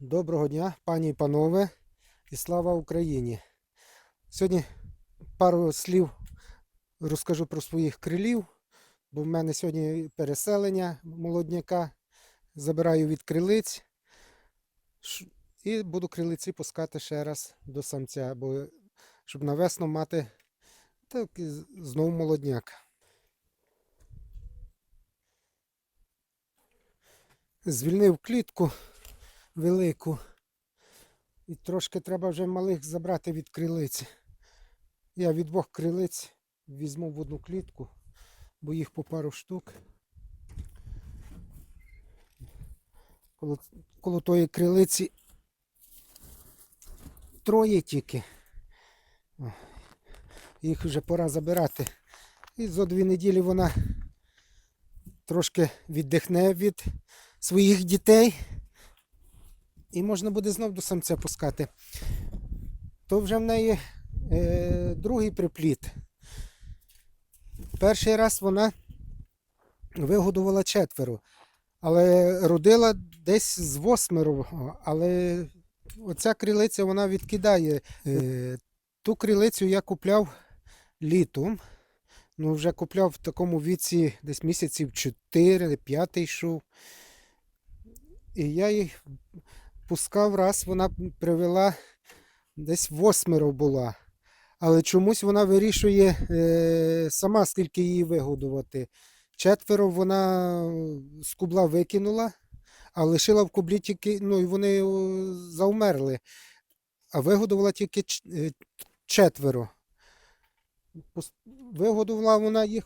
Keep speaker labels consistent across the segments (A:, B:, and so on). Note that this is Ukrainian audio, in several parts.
A: Доброго дня, пані і панове, і слава Україні. Сьогодні пару слів розкажу про своїх крилів, бо в мене сьогодні переселення молодняка. Забираю від крилиць і буду крилиці пускати ще раз до самця, бо щоб на весну мати так, знову молодняк. Звільнив клітку велику. І трошки треба вже малих забрати від крилиці. Я від двох крилиць візьму в одну клітку, бо їх по пару штук. Коло, коло тої крилиці троє тільки. Їх вже пора забирати. І за дві неділі вона трошки віддихне від своїх дітей. І можна буде знов до самця пускати. То вже в неї е, другий припліт. Перший раз вона вигодувала четверо, але родила десь з восьмеро. Але оця крилиця вона відкидає. Е, ту крилицю я купляв літом. Ну, вже купляв в такому віці десь місяців 4-5 йшов. І я їх пускав раз, вона привела десь восьмеро була. Але чомусь вона вирішує е, сама, скільки її вигодувати. Четверо вона з кубла викинула, а лишила в кублі тільки, ну і вони о, завмерли. А вигодувала тільки е, четверо. Вигодувала вона їх,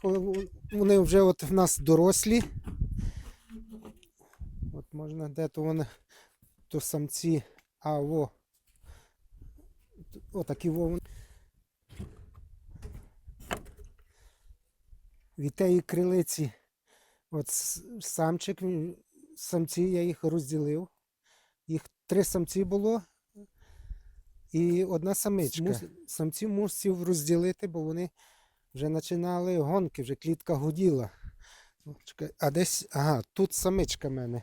A: вони вже от в нас дорослі. От можна де-то вони то самці, а во. Отакі во. вони. Від тієї крилиці, от самчик, самці я їх розділив. Їх три самці було і одна самичка. Самців мусив розділити, бо вони вже починали гонки, вже клітка гуділа. А десь, ага, тут самичка в мене.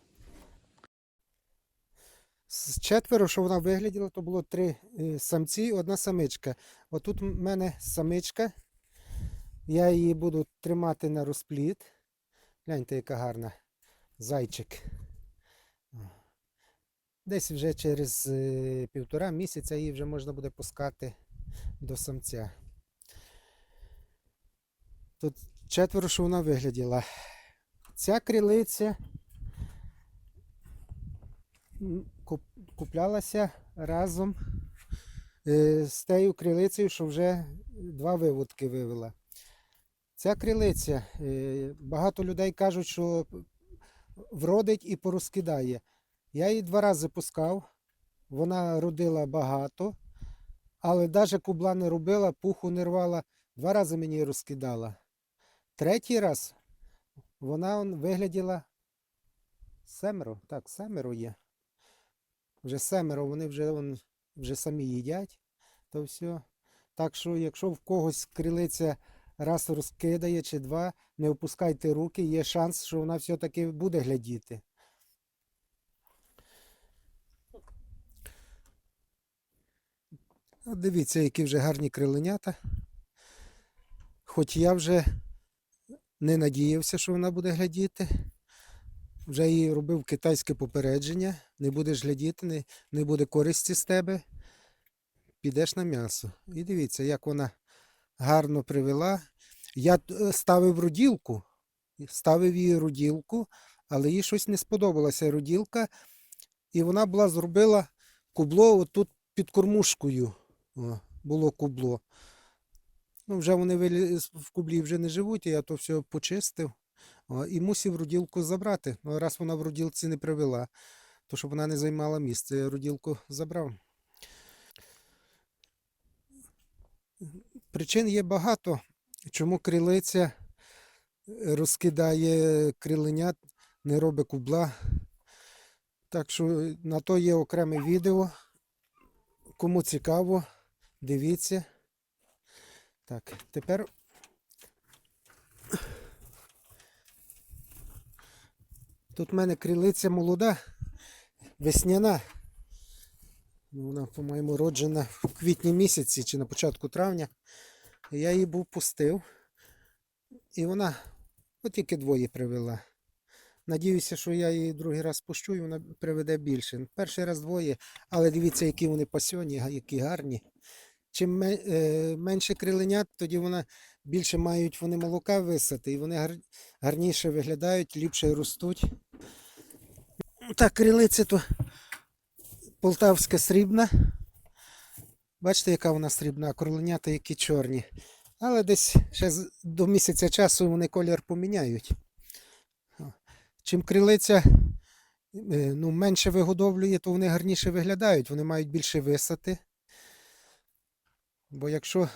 A: З четверо, що вона вигляділа, то було три е, самці і одна самичка. Отут в мене самичка. Я її буду тримати на розпліт. Гляньте, яка гарна. Зайчик. Десь вже через е, півтора місяця її вже можна буде пускати до самця. Тут четверо, що вона вигляділа. Ця куп- куплялася разом е, з тією крилицею, що вже два виводки вивела. Ця крилиця, е, багато людей кажуть, що вродить і порозкидає. Я її два рази пускав, вона родила багато, але навіть кубла не робила, пуху не рвала, два рази мені її розкидала. Третій раз вона вигляділа семеро. Так, семеро є. Вже семеро, вони вже, он, вже самі їдять. То все. Так що, якщо в когось крилиця раз розкидає чи два, не опускайте руки, є шанс, що вона все-таки буде глядіти. От Дивіться, які вже гарні криленята. Хоч я вже не надіявся, що вона буде глядіти. Вже їй робив китайське попередження. Не будеш глядіти, не, не буде користі з тебе. Підеш на м'ясо. І дивіться, як вона гарно привела. Я е, ставив роділку, ставив її роділку, але їй щось не сподобалася роділка. І вона була зробила кубло отут під кормушкою. О, було кубло. Ну, вже вони в кублі вже не живуть, я то все почистив. І мусив роділку забрати. Ну, раз вона в роділці не привела, то щоб вона не займала місце, я роділку забрав. Причин є багато, чому крилиця е, розкидає криленят, не робить кубла. Так що на то є окреме відео. Кому цікаво, дивіться. Так, тепер тут в мене крилиця молода, весняна. Ну, Вона, по-моєму, роджена в квітні місяці чи на початку травня. Я її був пустив. І вона от тільки двоє привела. Надіюся, що я її другий раз пущу і вона приведе більше. Перший раз двоє, але дивіться, які вони пасьоні, які гарні. Чим е, менше криленят, тоді вона більше мають вони молока висати, і вони гарніше виглядають, ліпше ростуть. Так, крилиця то полтавська срібна. Бачите, яка вона срібна, кроленята які чорні. Але десь ще до місяця часу вони колір поміняють. Чим крилиця е, ну, менше вигодовлює, то вони гарніше виглядають, вони мають більше висати. Бо якщо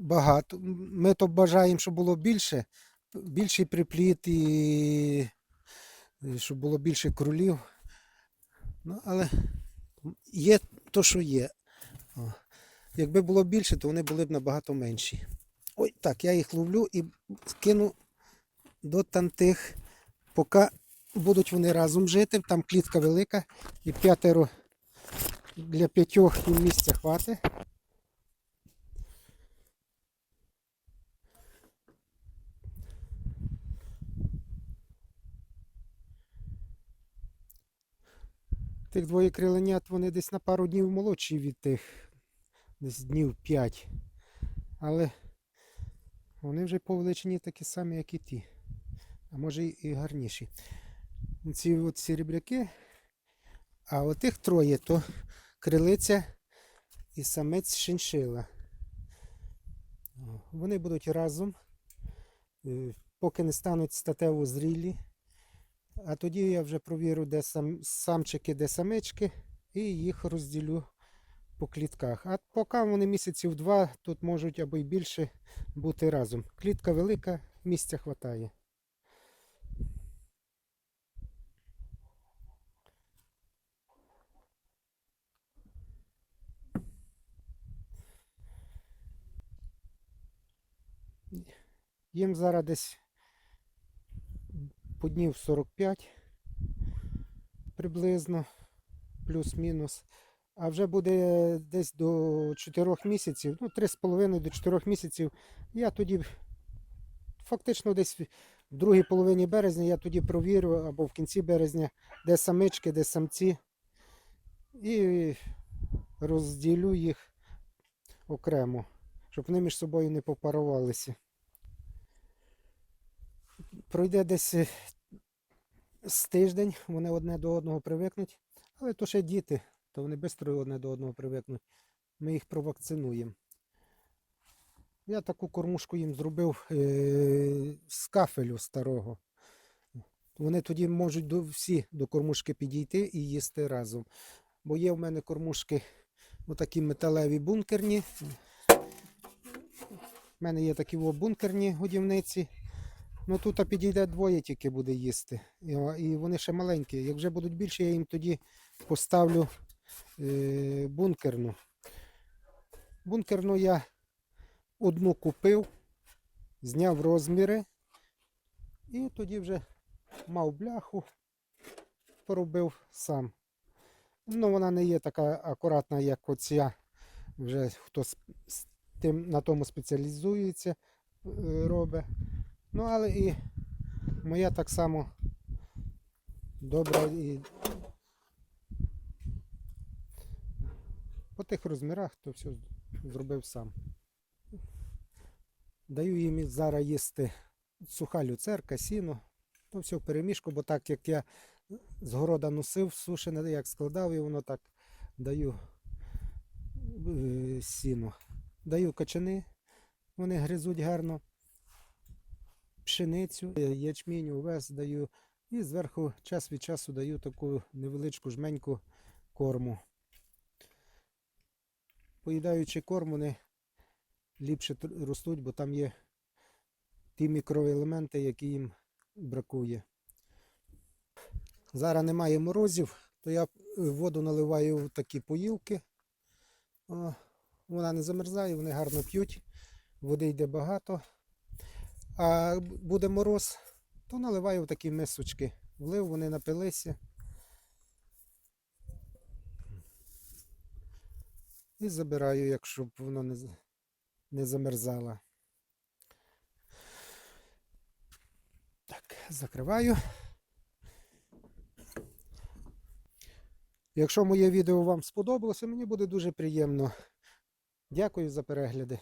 A: багато, ми то бажаємо, щоб було більше, більший припліт і щоб було більше кролів. Ну, але є то, що є. О. Якби було більше, то вони були б набагато менші. Ой, так, я їх ловлю і кину до тантих, поки будуть вони разом жити. Там клітка велика і п'ятеро для п'ятьох місця хватить. Тих двоє криленят, вони десь на пару днів молодші від тих, десь днів 5. Але вони вже по величині такі самі, як і ті. А може і- гарніші. Ці от серебряки, а отих троє то крилиця і самець шиншила. Вони будуть разом, е, поки не стануть статево зрілі. А тоді я вже провірю, де сам, самчики, де самички, і їх розділю по клітках. А поки вони місяців два, тут можуть або й більше бути разом. Клітка велика, місця вистачає. Їм зараз десь по днів 45 приблизно, плюс-мінус. А вже буде десь до 4 місяців, ну 3,5 до 4 місяців. Я тоді фактично десь в другій половині березня я тоді провірю або в кінці березня, де самички, де самці. І розділю їх окремо, щоб вони між собою не попарувалися. Пройде десь е, з тиждень, вони одне до одного привикнуть, але то ще діти, то вони швидко одне до одного привикнуть. Ми їх провакцинуємо. Я таку кормушку їм зробив е- з кафелю старого. Вони тоді можуть до, всі до кормушки підійти і їсти разом. Бо є в мене кормушки отакі металеві бункерні. У мене є такі бункерні годівниці. Ну тут підійде двоє тільки буде їсти. І, вони ще маленькі. Як вже будуть більше, я їм тоді поставлю е, бункерну. Бункерну я одну купив, зняв розміри і тоді вже мав бляху, поробив сам. Ну, вона не є така акуратна, як оця. Вже хто з, тим, на тому спеціалізується, е, робить. Ну, але і моя так само добра і по тих розмірах то все зробив сам. Даю їм зараз їсти суха люцерка, сіно. То все в перемішку, бо так як я з города носив, сушене, як складав, і воно так даю е, сіно. Даю качани, вони гризуть гарно пшеницю, е, ячмінь, овес даю. І зверху час від часу даю таку невеличку жменьку корму. Поїдаючи корм, вони ліпше ростуть, бо там є ті мікроелементи, які їм бракує. Зараз немає морозів, то я е, воду наливаю в такі поїлки. Вона не замерзає, вони гарно п'ють, води йде багато. А буде мороз, то наливаю в такі мисочки. Влив, вони напилися. І забираю, якщо б воно не, не замерзало. Так, закриваю. Якщо моє відео вам сподобалося, мені буде дуже приємно. Дякую за перегляди.